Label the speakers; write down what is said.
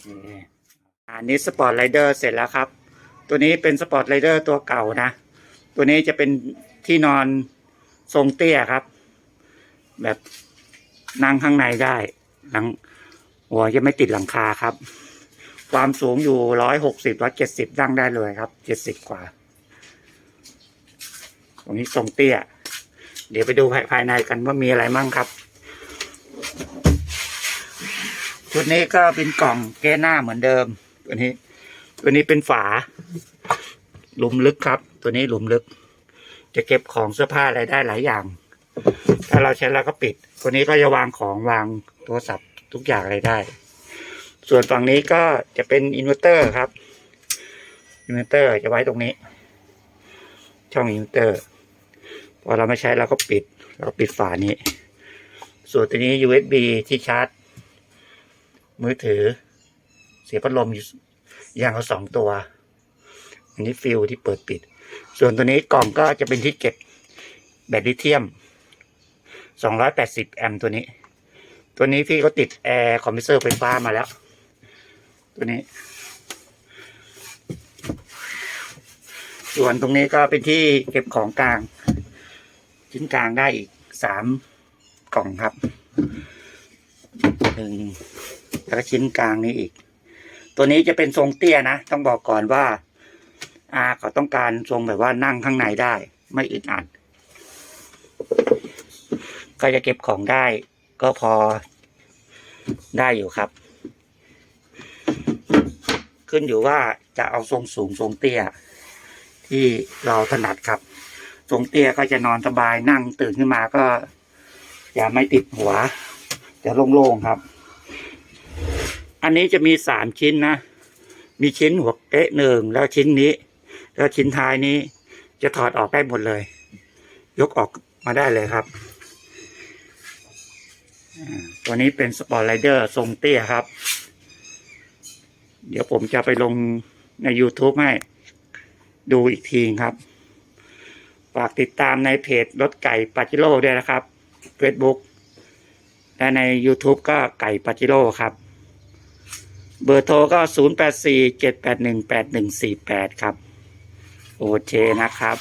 Speaker 1: เคอันนี้สปอร์ตไรเดอร์เสร็จแล้วครับ ตัวนี้เป็นสปอร์ตไรเดอร์ตัวเก่านะ ตัวนี้จะเป็นที่นอนทรงเตี้ยครับ แบบนั่งข้างในได้หลังหัวจะไม่ติดหลังคาครับ ความสูงอยู่ร้อยหกสิบร้อยเจ็ดสิบนั่งได้เลยครับเจ็ดสิบกว่า ตรงนี้ทรงเตี้ย เดี๋ยวไปดูภายในกันว่ามีอะไรมั่งครับ ชุดนี้ก็เป็นกล่องแก้หน้าเหมือนเดิม ตัวนี้ ตัวนี้เป็นฝา หลุมลึกครับ ตัวนี้หลุมลึก จะเก็บของเสื้อผ้าอะไรได้หลายอย่าง ถ้าเราใช้แล้วก็ปิด ตัวนี้ก็จะวางของวางโทรศัพท์ทุกอย่างอะไรได้ ส่วนฝั่งนี้ก็จะเป็นอินเวอร์เตอร์ครับอินเวอร์เตอร์จะไว้ตรงนี้ ช่องอินเวอร์เตอร์พอเราไม่ใช้เราก็ปิด เราปิดฝานี้ ส่วนตัวนี้ USB ที่ชาร์จ มือถือ เสียพัดลมอยู่อย่างละสองตัว อันนี้ฟิลที่เปิดปิด ส่วนตัวนี้กล่องก็จะเป็นที่เก็บแบตลิเธียม 280 แอมป์ตัวนี้ ตัวนี้พี่ก็ติดแอร์คอมเพรสเซอร์ไฟฟ้ามาแล้ว ตัวนี้ ส่วนตรงนี้ก็เป็นที่เก็บของกลาง ชิ้นกลางได้อีกสามกล่องครับหนึ่ง แล้วก็ชิ้นกลางนี้อีก ตัวนี้จะเป็นทรงเตี้ยนะ ต้องบอกก่อนว่า อาเขาต้องการทรงแบบว่านั่งข้างในได้ ไม่อึดอัด ก็จะเก็บของได้ ก็พอได้อยู่ครับ ขึ้นอยู่ว่าจะเอาทรงสูงทรงเตี้ย ที่เราถนัดครับทรงเตี้ยก็จะนอนสบายนั่งตื่นขึ้นมาก็ อย่าไม่ติดหัว จะโล่งๆครับ อันนี้จะมีสามชิ้นนะ มีชิ้นหัวเอ๊ะหนึ่งแล้วชิ้นนี้ แล้วชิ้นท้ายนี้ จะถอดออกได้หมดเลย ยกออกมาได้เลยครับอ่าตัวนี้เป็นสปอร์ตไรเดอร์ทรงเตี้ยครับ เดี๋ยวผมจะไปลงใน YouTube ให้ ดูอีกทีครับ ฝากติดตามในเพจรถไก่ปาจิโร่ด้วยนะครับ Facebook และใน YouTube ก็ไก่ปาจิโร่ครับ เบอร์โทรก็ 0 8 4 7 8 1 8 1 4 8 ครับ โอเคนะครับ